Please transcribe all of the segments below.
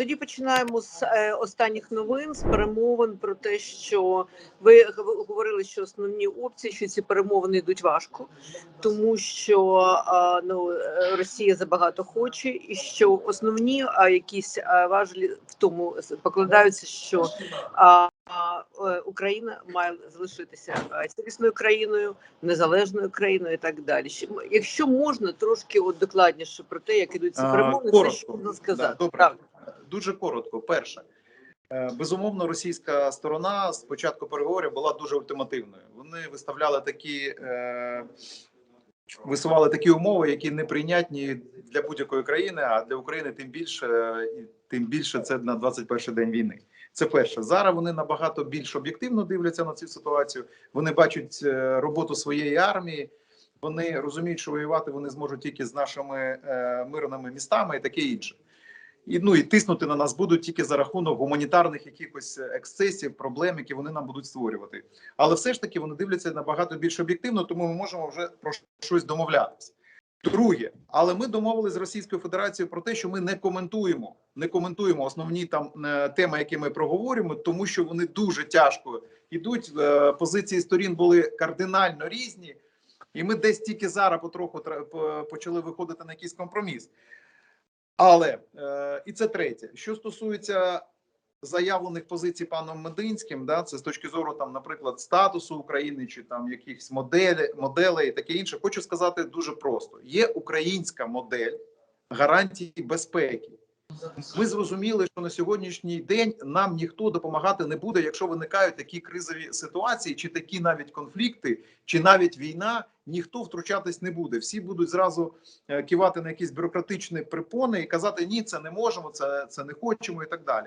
тоді починаємо з е, останніх новин з перемовин про те, що ви говорили, що основні опції, що ці перемовини йдуть важко, тому що ну е, Росія забагато хоче, і що основні якісь важелі в тому покладаються, що е, Україна має залишитися цілісною країною, незалежною країною і так далі. Якщо можна трошки от докладніше про те, як ідуть ці перемовини, що можна сказати. Да, добре. Дуже коротко. Перше, Е, безумовно, російська сторона з початку переговорів була дуже ультимативною. Вони виставляли такі. Е... Висували такі умови, які неприйнятні для будь-якої країни, а для України тим більше, і тим більше це на 21 день війни. Це перше. Зараз вони набагато більш об'єктивно дивляться на цю ситуацію. Вони бачать е, роботу своєї армії. Вони розуміють, що воювати вони зможуть тільки з нашими мирними містами і таке інше. І ну і тиснути на нас будуть тільки за рахунок гуманітарних якихось ексцесів, проблем, які вони нам будуть створювати. Але все ж таки вони дивляться набагато більш об'єктивно, тому ми можемо вже про щось домовлятися. Друге, але ми домовилися з Російською Федерацією про те, що ми не коментуємо, не коментуємо основні там е, теми, які ми проговорюємо, тому що вони дуже тяжко йдуть. Е, Позиції сторін були кардинально різні, і ми десь тільки зараз потроху почали виходити на якийсь компроміс. Але е, і це третє, що стосується заявлених позицій паном Мединським, да, це з точки зору там, наприклад, статусу України чи там якихось моделі, моделей і таке інше. Хочу сказати дуже просто: є українська модель гарантії безпеки. Ми зрозуміли, що на сьогоднішній день нам ніхто допомагати не буде, якщо виникають такі кризові ситуації, чи такі навіть конфлікти, чи навіть війна. Ніхто втручатись не буде. Всі будуть зразу е, кивати на якісь бюрократичні припони і казати ні, це не можемо, це, це не хочемо і так далі.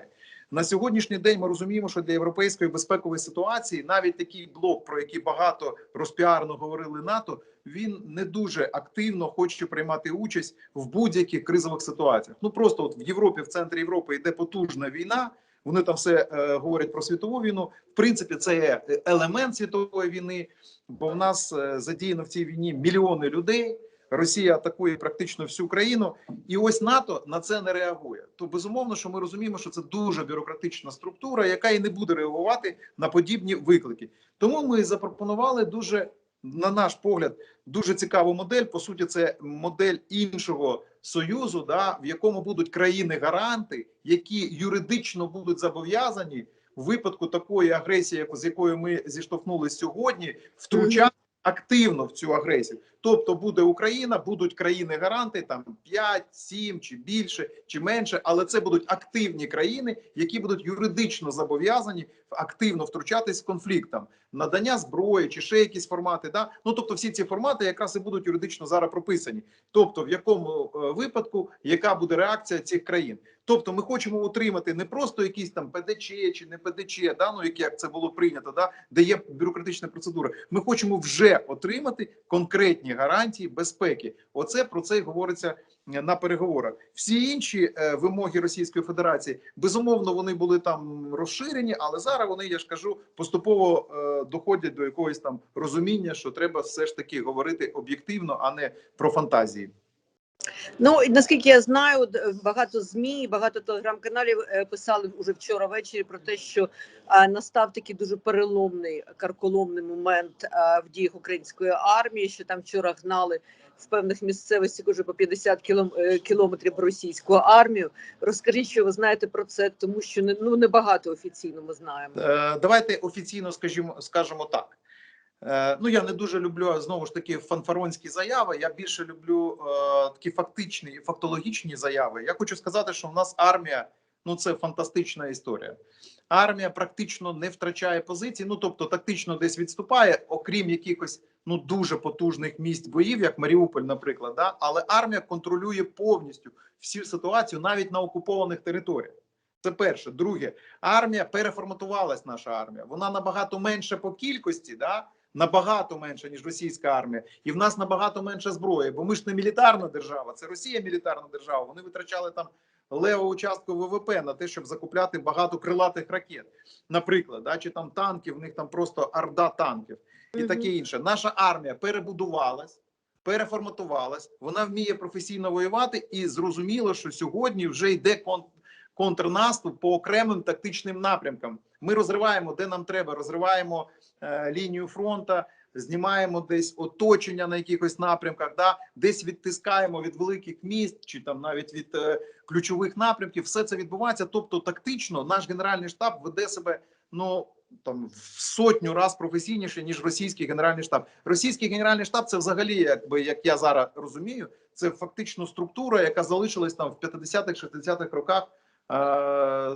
На сьогоднішній день ми розуміємо, що для європейської безпекової ситуації навіть такий блок, про який багато розпіарно говорили НАТО, він не дуже активно хоче приймати участь в будь-яких кризових ситуаціях. Ну просто от в Європі, в центрі Європи йде потужна війна. Вони там все е, говорять про світову війну. В принципі, це є елемент світової війни, бо в нас е, задіяно в цій війні мільйони людей. Росія атакує практично всю країну, і ось НАТО на це не реагує. То безумовно, що ми розуміємо, що це дуже бюрократична структура, яка і не буде реагувати на подібні виклики. Тому ми запропонували дуже, на наш погляд, дуже цікаву модель. По суті, це модель іншого союзу, да, в якому будуть країни-гаранти, які юридично будуть зобов'язані в випадку такої агресії, яку- з якою ми зіштовхнулися сьогодні, втручати активно в цю агресію. Тобто буде Україна, будуть країни-гаранти, там 5, 7 чи більше, чи менше, але це будуть активні країни, які будуть юридично зобов'язані активно втручатись в конфлікт там надання зброї чи ще якісь формати. Да? Ну тобто, всі ці формати якраз і будуть юридично зараз прописані. Тобто, в якому е, випадку яка буде реакція цих країн. Тобто, ми хочемо утримати не просто якісь там ПДЧ чи не ПДЧ, да, ну як це було прийнято, да, де є бюрократична процедура. Ми хочемо вже отримати конкретні гарантії безпеки. Оце про це й говориться е, на переговорах. Всі інші е, вимоги Російської Федерації безумовно вони були там розширені, але зараз вони, я ж кажу, поступово е, доходять до якогось там розуміння, що треба все ж таки говорити об'єктивно, а не про фантазії. Ну наскільки я знаю, багато змі, багато телеграм-каналів е, писали уже вчора ввечері про те, що е, настав такий дуже переломний карколомний момент е, в діях української армії. Що там вчора гнали в певних місцевостях уже по 50 кілом, е, кілометрів російську армію. Розкажіть, що ви знаєте про це, тому що не ну небагато офіційно ми знаємо. Е, Давайте офіційно скажімо, скажемо так. Е, Ну, я не дуже люблю знову ж таки фанфаронські заяви. Я більше люблю е, такі фактичні, фактологічні заяви. Я хочу сказати, що в нас армія ну це фантастична історія. Армія практично не втрачає позиції, ну тобто тактично десь відступає, окрім якихось ну дуже потужних місць боїв, як Маріуполь, наприклад. Да? Але армія контролює повністю всю ситуацію навіть на окупованих територіях. Це перше. Друге, армія переформатувалась. Наша армія. Вона набагато менше по кількості, да набагато менше ніж російська армія, і в нас набагато менше зброї. Бо ми ж не мілітарна держава, це Росія мілітарна держава. Вони витрачали там леву частку ВВП на те, щоб закупляти багато крилатих ракет, наприклад, да, чи там танків. В них там просто орда танків і таке інше. Наша армія перебудувалась. Переформатувалась, вона вміє професійно воювати, і зрозуміло, що сьогодні вже йде контрнаступ по окремим тактичним напрямкам. Ми розриваємо, де нам треба, розриваємо е, лінію фронту, знімаємо десь оточення на якихось напрямках, да? десь відтискаємо від великих міст чи там навіть від е, ключових напрямків. Все це відбувається. Тобто, тактично наш генеральний штаб веде себе ну там в сотню раз професійніше ніж російський генеральний штаб. Російський генеральний штаб це взагалі, якби як я зараз розумію, це фактично структура, яка залишилась там в 50-х, 60-х роках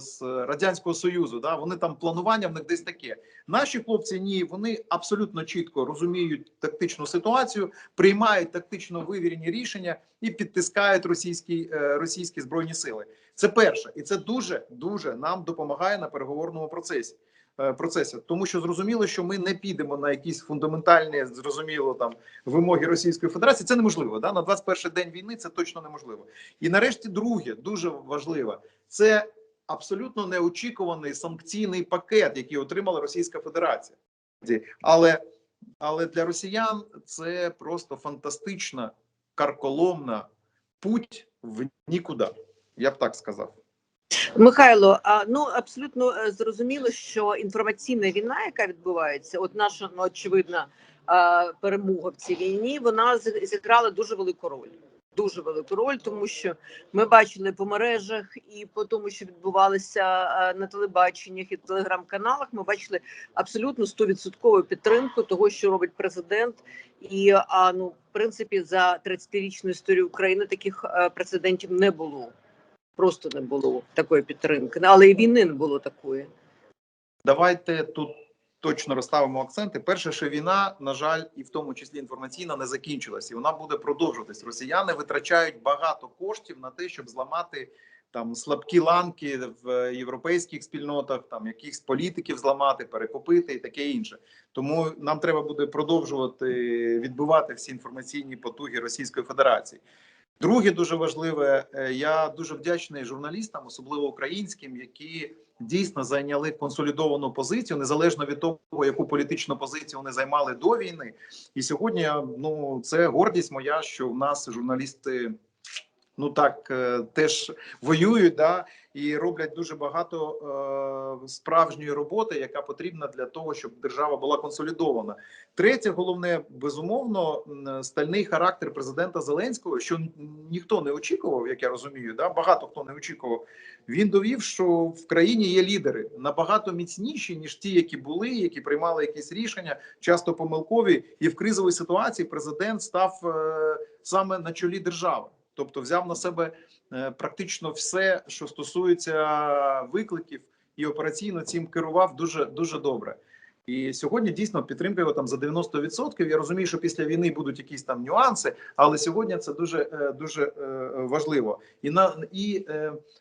з радянського союзу. Да, вони там планування в них десь таке. Наші хлопці ні, вони абсолютно чітко розуміють тактичну ситуацію, приймають тактично вивірені рішення і підтискають російські, е, російські збройні сили. Це перше, і це дуже дуже нам допомагає на переговорному процесі. Е, Процесі, тому що зрозуміло, що ми не підемо на якісь фундаментальні, зрозуміло, там вимоги Російської Федерації. Це неможливо. Да? На 21 день війни це точно неможливо. І нарешті, друге, дуже важливо, це абсолютно неочікуваний санкційний пакет, який отримала Російська Федерація. Але, але для росіян це просто фантастична карколомна путь в нікуди. Я б так сказав. Михайло, а ну абсолютно е, зрозуміло, що інформаційна війна, яка відбувається, от наша ну, очевидна перемога в цій війні, вона зіграла дуже велику роль. Дуже велику роль, тому що ми бачили по мережах і по тому, що відбувалося на телебаченнях і телеграм-каналах. Ми бачили абсолютно стовідсоткову підтримку того, що робить президент. І а ну, в принципі, за 30-річну історію України таких е, прецедентів не було просто не було такої підтримки, але і війни не було такої. Давайте тут точно розставимо акценти. Перше, що війна, на жаль, і в тому числі інформаційна, не закінчилась, і вона буде продовжуватись. Росіяни витрачають багато коштів на те, щоб зламати там слабкі ланки в європейських спільнотах, там якихось політиків зламати, перекупити і таке інше. Тому нам треба буде продовжувати відбивати всі інформаційні потуги Російської Федерації. Друге, дуже важливе, е, я дуже вдячний журналістам, особливо українським, які дійсно зайняли консолідовану позицію, незалежно від того, яку політичну позицію вони займали до війни. І сьогодні ну це гордість моя, що в нас журналісти. Ну так е, теж воюють, да і роблять дуже багато е, справжньої роботи, яка потрібна для того, щоб держава була консолідована. Третє, головне, безумовно, стальний характер президента Зеленського, що ніхто не очікував, як я розумію, да багато хто не очікував. Він довів, що в країні є лідери набагато міцніші ніж ті, які були, які приймали якісь рішення, часто помилкові. І в кризовій ситуації президент став е, саме на чолі держави, тобто взяв на себе е, практично все, що стосується викликів, і операційно цим керував дуже дуже добре. І сьогодні дійсно підтримка його там за 90%. Я розумію, що після війни будуть якісь там нюанси, але сьогодні це дуже е, дуже е, важливо. І на і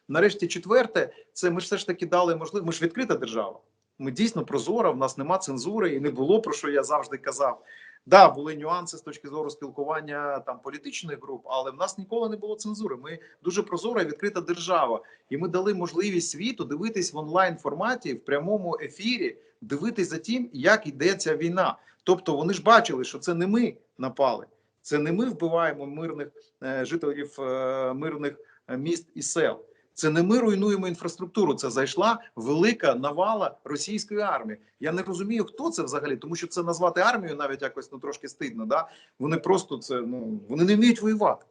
нарешті четверте, це ми ж все ж таки дали можливість. Ми ж відкрита держава. Ми дійсно прозора. В нас нема цензури, і не було про що я завжди казав. Да, були нюанси з точки зору спілкування там політичних груп, але в нас ніколи не було цензури. Ми дуже прозора і відкрита держава, і ми дали можливість світу дивитись в онлайн форматі в прямому ефірі, дивитись за тим, як йде ця війна. Тобто вони ж бачили, що це не ми напали, це не ми вбиваємо мирних е, жителів е, мирних е, міст і сел. Це не ми руйнуємо інфраструктуру. Це зайшла велика навала російської армії. Я не розумію, хто це взагалі, тому що це назвати армією навіть якось ну трошки стидно. Да? Вони просто це ну вони не вміють воювати.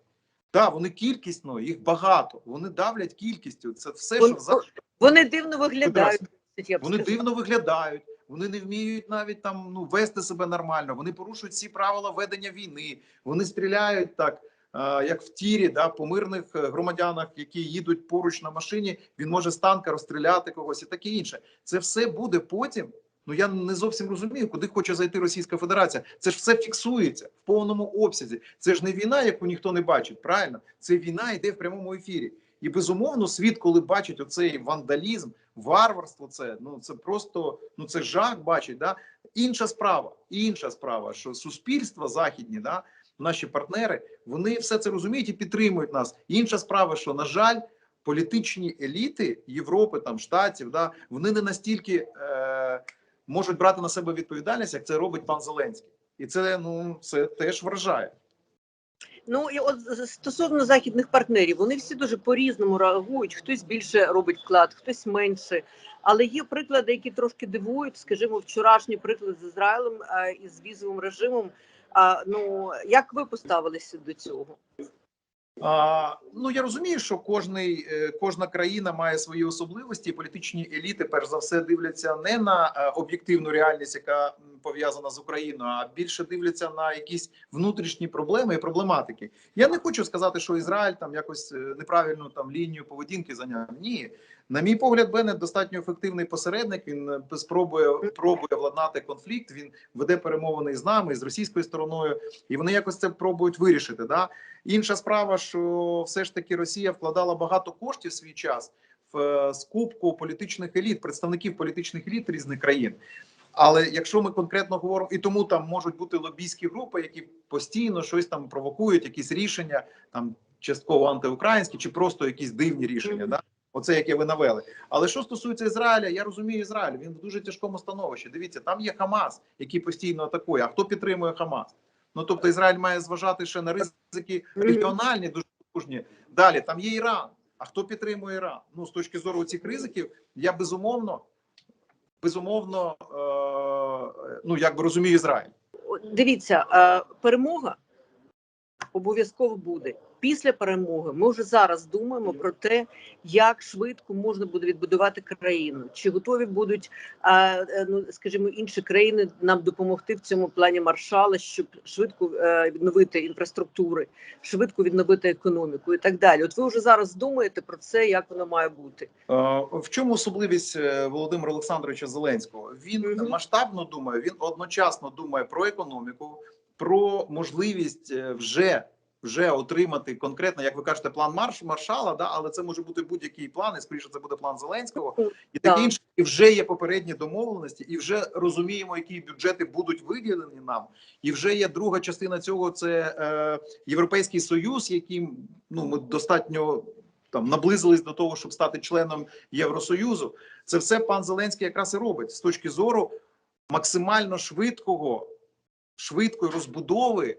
Да, вони кількісно, їх багато. Вони давлять кількістю. Це все, Вони, що взагалі. вони дивно виглядають. я Вони дивно виглядають. Вони не вміють навіть там ну вести себе нормально. Вони порушують всі правила ведення війни. Вони стріляють так, як в тірі, да, по мирних е, громадянах, які їдуть поруч на машині. Він може з танка розстріляти когось і таке інше. Це все буде потім. Ну я не зовсім розумію, куди хоче зайти Російська Федерація. Це ж все фіксується в повному обсязі. Це ж не війна, яку ніхто не бачить. Правильно, це війна йде в прямому ефірі. І безумовно, світ, коли бачить оцей вандалізм, варварство, це ну це просто ну це жах бачить. Да? Інша справа, інша справа, що суспільства західні, да, наші партнери, вони все це розуміють і підтримують нас. Інша справа, що на жаль, політичні еліти Європи, там штатів, да, вони не настільки е, можуть брати на себе відповідальність, як це робить пан Зеленський, і це ну це теж вражає. Ну і от стосовно західних партнерів, вони всі дуже по-різному реагують. Хтось більше робить вклад, хтось менше. Але є приклади, які трошки дивують. Скажімо, вчорашній приклад з Ізраїлем а, і з візовим режимом. А ну як ви поставилися до цього? А, ну я розумію, що кожний, е, кожна країна має свої особливості. Політичні еліти, перш за все, дивляться не на е, об'єктивну реальність, яка пов'язана з Україною, а більше дивляться на якісь внутрішні проблеми і проблематики. Я не хочу сказати, що Ізраїль там якось е, неправильну там лінію поведінки зайняв. Ні, на мій погляд, Беннет достатньо ефективний посередник. Він е, спробує пробує владнати конфлікт. Він веде перемовини з нами, з російською стороною, і вони якось це пробують вирішити. Да? Інша справа, що все ж таки Росія вкладала багато коштів свій час в е, скупку політичних еліт, представників політичних еліт різних країн. Але якщо ми конкретно говоримо, і тому там можуть бути лобійські групи, які постійно щось там провокують, якісь рішення, там частково антиукраїнські, чи просто якісь дивні рішення, Мгм. да оце яке ви навели. Але що стосується Ізраїля, я розумію Ізраїль. Він в дуже тяжкому становищі. Дивіться, там є Хамас, який постійно атакує. А хто підтримує Хамас? Ну тобто Ізраїль має зважати ще на ризики регіональні, дуже потужні. Далі там є Іран. А хто підтримує Іран? Ну з точки зору цих ризиків, я безумовно, безумовно, ну як би розуміє Ізраїль. Дивіться, е, перемога обов'язково буде. Після перемоги ми вже зараз думаємо про те, як швидко можна буде відбудувати країну. Чи готові будуть, е, ну скажімо, інші країни нам допомогти в цьому плані маршала, щоб швидко е, відновити інфраструктури, швидко відновити економіку і так далі. От ви вже зараз думаєте про це, як воно має бути. Е, В чому особливість Володимира Олександровича Зеленського? Він Мгм. масштабно думає, він одночасно думає про економіку, про можливість вже. Вже отримати конкретно, як ви кажете, план марш маршала, да, але це може бути будь-який план, і скоріше це буде план Зеленського і таке інше. І вже є попередні домовленості, і вже розуміємо, які бюджети будуть виділені нам. І вже є друга частина цього. Це е, Європейський Союз, яким ну ми достатньо там наблизились до того, щоб стати членом Євросоюзу. Це все пан Зеленський якраз і робить з точки зору максимально швидкого, швидкої розбудови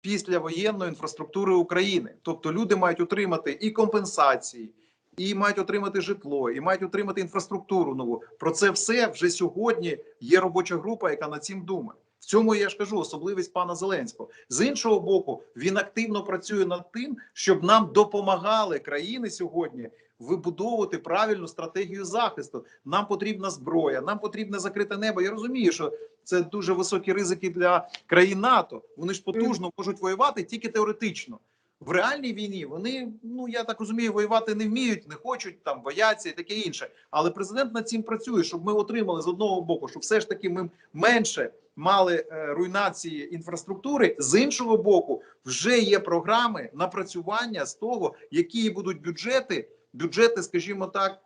після воєнної інфраструктури України. Тобто люди мають отримати і компенсації, і мають отримати житло, і мають отримати інфраструктуру нову. Про це все вже сьогодні є робоча група, яка над цим думає. Цьому я ж кажу особливість пана Зеленського. З іншого боку, він активно працює над тим, щоб нам допомагали країни сьогодні вибудовувати правильну стратегію захисту. Нам потрібна зброя, нам потрібне закрите небо. Я розумію, що це дуже високі ризики для країн НАТО. Вони ж потужно можуть воювати тільки теоретично. В реальній війні вони, ну я так розумію, воювати не вміють, не хочуть там, бояться і таке інше. Але президент над цим працює, щоб ми отримали з одного боку, щоб все ж таки ми менше мали е, руйнації інфраструктури. З іншого боку, вже є програми напрацювання з того, які будуть бюджети, бюджети, скажімо так.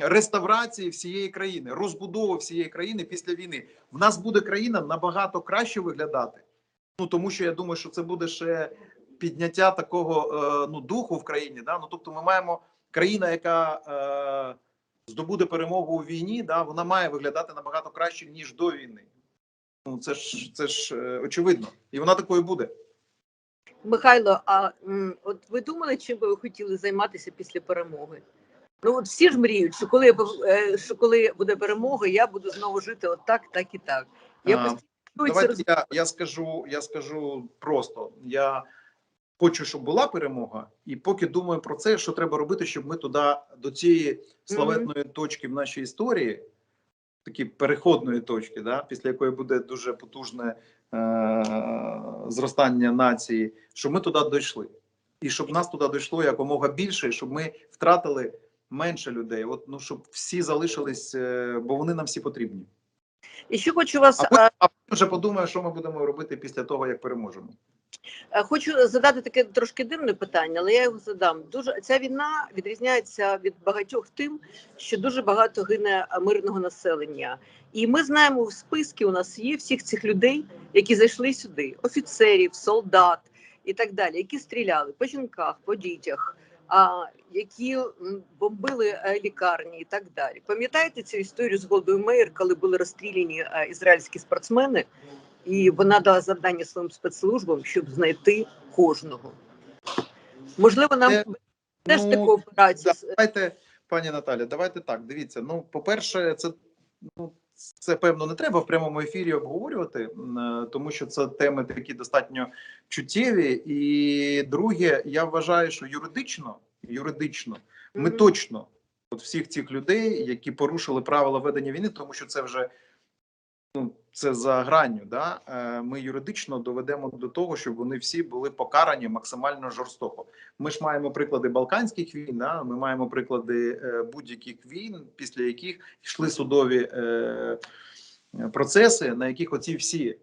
Реставрації всієї країни, розбудови всієї країни після війни. В нас буде країна набагато краще виглядати. Ну тому що я думаю, що це буде ще підняття такого е, ну духу в країні. Да? Ну тобто, ми маємо країна, яка е, здобуде перемогу у війні, да, вона має виглядати набагато краще ніж до війни. Ну це ж це ж е, очевидно, і вона такою буде. Михайло, а от ви думали, чим би ви хотіли займатися після перемоги? Ну от всі ж мріють, що коли е, що коли буде перемога, я буду знову жити отак, так і так. Я А, постійно Давайте я, я скажу, я скажу просто. Я хочу, щоб була перемога, і поки думаю про це, що треба робити, щоб ми туди до цієї славетної точки в нашій історії, такі переходної точки, да, після якої буде дуже потужне е- зростання нації, щоб ми туди дійшли. І щоб нас туди дійшло якомога більше, і щоб ми втратили менше людей. От ну щоб всі залишились, е, бо вони нам всі потрібні. І ще хочу вас А а, потім, а потім вже подумаю, що ми будемо робити після того, як переможемо. Е, Хочу задати таке трошки дивне питання, але я його задам. Дуже ця війна відрізняється від багатьох тим, що дуже багато гине е, мирного населення. І ми знаємо в списки у нас є всіх цих людей, які зайшли сюди: офіцерів, солдат і так далі, які стріляли по жінках, по дітях, а які бомбили е, лікарні і так далі. Пам'ятаєте цю історію з Голдою Меєр, коли були розстріляні ізраїльські спортсмени? І вона дала завдання своїм спецслужбам, щоб знайти кожного. Можливо, нам Це- теж ну, таку операцію. Давайте, пані Наталя, давайте так. Дивіться. Ну, по-перше, це ну, це певно не треба в прямому ефірі обговорювати, е, тому що це теми такі достатньо чуттєві. І друге, я вважаю, що юридично, юридично, ми Мгм. точно от всіх цих людей, які порушили правила ведення війни, тому що це вже ну, це за гранню. Да? е, Ми юридично доведемо до того, щоб вони всі були покарані максимально жорстоко. Ми ж маємо приклади Балканських війн, да? ми маємо приклади е, будь-яких війн, після яких йшли судові е, процеси, на яких оці всі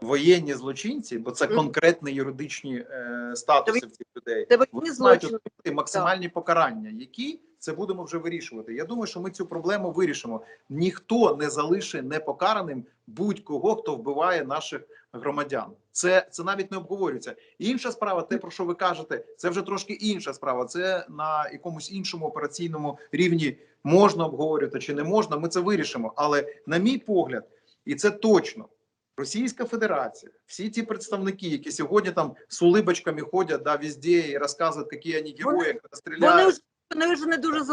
воєнні злочинці, бо це конкретні юридичні е, статуси цих людей. Вони мають отримати максимальні покарання, які це будемо вже вирішувати. Я думаю, що ми цю проблему вирішимо. Ніхто не залишить непокараним будь-кого, хто вбиває наших громадян. Це це навіть не обговорюється. Інша справа, те про що ви кажете, це вже трошки інша справа. Це на якомусь іншому операційному рівні можна обговорювати чи не можна. Ми це вирішимо. Але на мій погляд, і це точно. Російська Федерація, всі ті представники, які сьогодні там з улибочками ходять да, везде і розказують, які вони герої, Вони- стріляють. вони не дуже з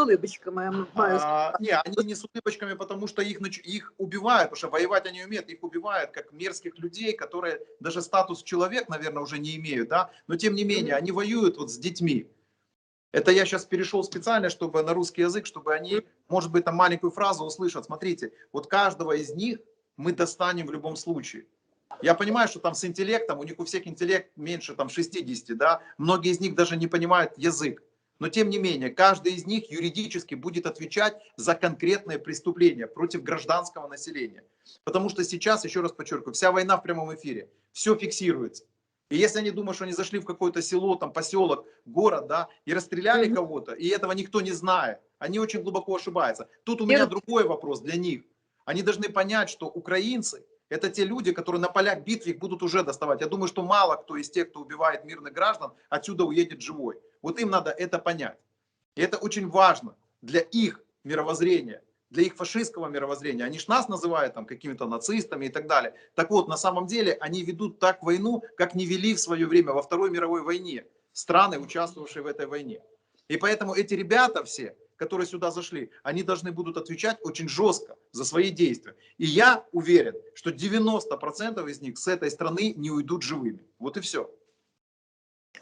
маю А, не, они не с улыбочками, потому что их, их убивают, потому что воевать они умеют, их убивают как мерзких людей, которые даже статус человек, наверное, уже не имеют, да, но тем не менее, они воюют вот с детьми. Это я сейчас перешел специально, чтобы на русский язык, чтобы они, может быть, там маленькую фразу услышат. Смотрите, вот каждого из них мы достанем в любом случае. Я понимаю, что там с интеллектом, у них у всех интеллект меньше там 60, да, многие из них даже не понимают язык. Но тем не менее, каждый из них юридически будет отвечать за конкретные преступления против гражданского населения. Потому что сейчас, еще раз подчеркиваю, вся война в прямом эфире, все фиксируется. И если они думают, что они зашли в какое-то село, там, поселок, город, да, и расстреляли Мгм. кого-то, и этого никто не знает, они очень глубоко ошибаются. Тут у меня Я- другой вопрос для них. Они должны понять, что украинцы это те люди, которые на полях битв их будут уже доставать. Я думаю, что мало кто из тех, кто убивает мирных граждан, отсюда уедет живой. Вот им надо это понять. И это очень важно для их мировоззрения, для их фашистского мировоззрения. Они ж нас называют там какими-то нацистами и так далее. Так вот, на самом деле, они ведут так войну, как не вели в свое время во Второй мировой войне страны, участвовавшие в этой войне. И поэтому эти ребята все, которые сюда зашли, они должны будут отвечать очень жестко за свои действия. И я уверен, что 90% из них с этой страны не уйдут живыми. Вот и все.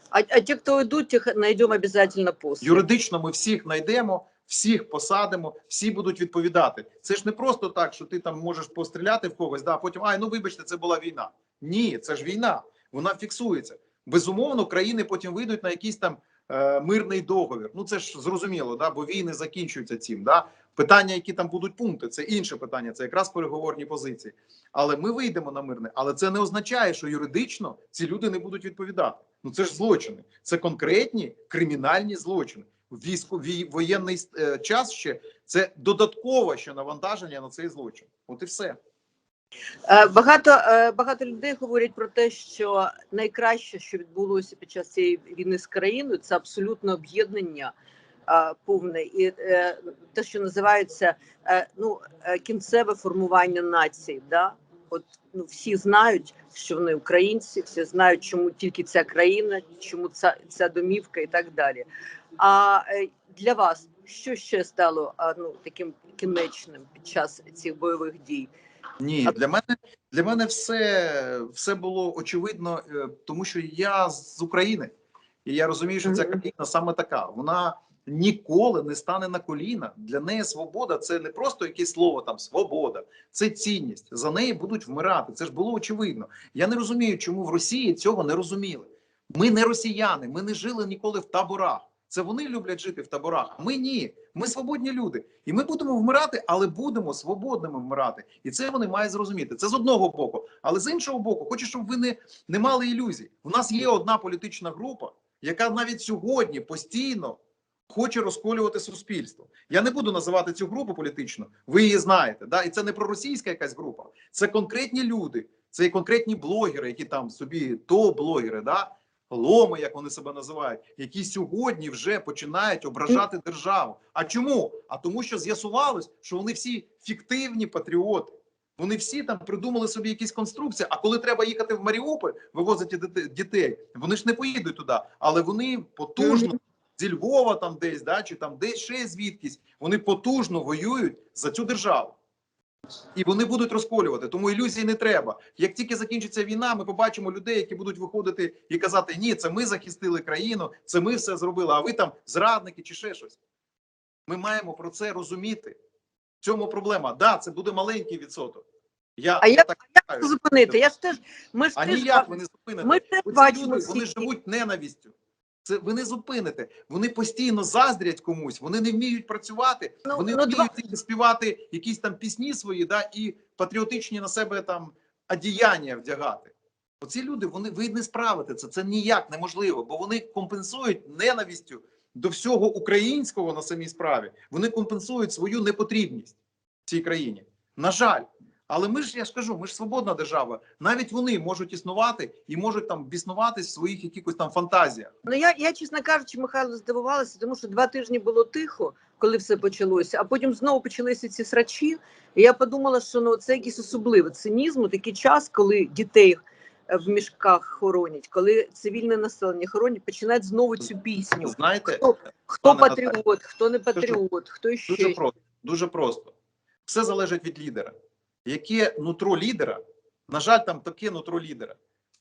А, а ті, хто йдуть, тих знайдемо обов'язково після. Юридично ми всіх знайдемо, всіх посадимо, всі будуть відповідати. Це ж не просто так, що ти там можеш постріляти в когось, да, а потім ай, ну вибачте, це була війна. Ні, це ж війна. Вона фіксується. Безумовно, країни потім вийдуть на якийсь там е, мирний договір. Ну це ж зрозуміло, да, бо війни закінчуються цим. Да. Питання, які там будуть пункти, це інше питання, це якраз переговорні позиції. Але ми вийдемо на мирне, але це не означає, що юридично ці люди не будуть відповідати. Ну це ж злочини, це конкретні кримінальні злочини. Військовий воєнний е, час ще це додаткове ще навантаження на цей злочин. От і все. Е, Багато, е, багато людей говорять про те, що найкраще, що відбулося під час цієї війни з країною, це абсолютно об'єднання е, повне і те, що називається ну, кінцеве формування нації. Да? От ну, всі знають, що вони українці, всі знають, чому тільки ця країна, чому ця, ця домівка і так далі. А для вас що ще стало ну, таким кінечним під час цих бойових дій? Ні, для мене для мене все, все було очевидно, е, тому що я з України, і я розумію, що ця країна саме така. Вона ніколи не стане на коліна. Для неї свобода це не просто якесь слово там свобода, це цінність. За неї будуть вмирати. Це ж було очевидно. Я не розумію, чому в Росії цього не розуміли. Ми не росіяни, ми не жили ніколи в таборах. Це вони люблять жити в таборах. Ми ні. Ми свободні люди. І ми будемо вмирати, але будемо свободними вмирати. І це вони мають зрозуміти. Це з одного боку. Але з іншого боку, хочу, щоб ви не, не мали ілюзій. У нас є одна політична група, яка навіть сьогодні постійно хоче розколювати суспільство. Я не буду називати цю групу політично, ви її знаєте. Да? І це не проросійська якась група, це конкретні люди, це і конкретні блогери, які там собі то блогери, да? Ломи, як вони себе називають, які сьогодні вже починають ображати державу. А чому? А тому, що з'ясувалось, що вони всі фіктивні патріоти. Вони всі там придумали собі якісь конструкції. А коли треба їхати в Маріуполь, вивозити дітей, вони ж не поїдуть туди, але вони потужно зі Львова, там десь, да, чи там десь ще звідкись, вони потужно воюють за цю державу. І вони будуть розколювати, тому ілюзій не треба. Як тільки закінчиться війна, ми побачимо людей, які будуть виходити і казати: Ні, це ми захистили країну, це ми все зробили, а ви там зрадники чи ще щось. Ми маємо про це розуміти. В цьому проблема. Да, це буде маленький відсоток. Я, А як- так Як це зупинити? Я ж теж ми ж А теж ніяк ви не зупините. ми теж бачимо люди, вони живуть ненавістю. Це ви не зупините. Вони постійно заздрять комусь, вони не вміють працювати, Ну, вони ну, вміють тільки співати якісь там пісні свої, да, і патріотичні на себе там одіяння вдягати. Оці люди, вони ви не справите це. Це ніяк неможливо, бо вони компенсують ненавістю до всього українського на самій справі. Вони компенсують свою непотрібність в цій країні. На жаль. Але ми ж я ж кажу, ми ж свободна держава. Навіть вони можуть існувати і можуть там біснуватись в своїх якихось там фантазіях. Ну я, я чесно кажучи, Михайло здивувалася, тому що два тижні було тихо, коли все почалося, а потім знову почалися ці срачі. І я подумала, що ну це якийсь особливий цинізм, такий час, коли дітей е, в мішках хоронять, коли цивільне населення хоронять, починають знову цю пісню. Знаєте, Хто, хто патріот, хто не патріот, хто ще дуже просто. Дуже просто. Все залежить від лідера. Яке нутро лідера, на жаль, там таке нутро лідера.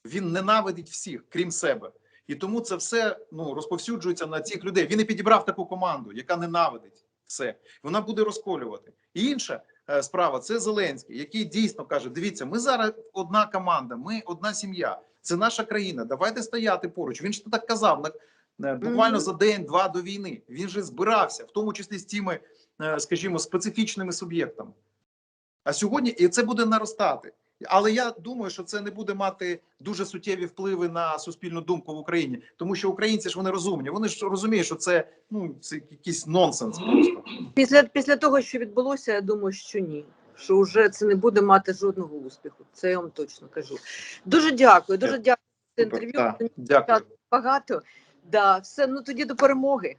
Він ненавидить всіх, крім себе. І тому це все ну, розповсюджується на цих людей. Він і підібрав таку команду, яка ненавидить все. Вона буде розколювати. І інша е, справа це Зеленський, який дійсно каже: дивіться, ми зараз одна команда, ми одна сім'я. Це наша країна. Давайте стояти поруч. Він ж так казав на е, буквально за день-два до війни. Він же збирався, в тому числі з тими, е, скажімо, специфічними суб'єктами. А сьогодні і це буде наростати. Але я думаю, що це не буде мати дуже суттєві впливи на суспільну думку в Україні, тому що українці ж вони розумні. Вони ж розуміють, що це ну це якийсь нонсенс просто. після, після того, що відбулося, я думаю, що ні. Що вже це не буде мати жодного успіху. Це я вам точно кажу. Дуже дякую, дуже дякую за інтерв'ю. Дякую. Багато. Да, все, ну тоді до перемоги.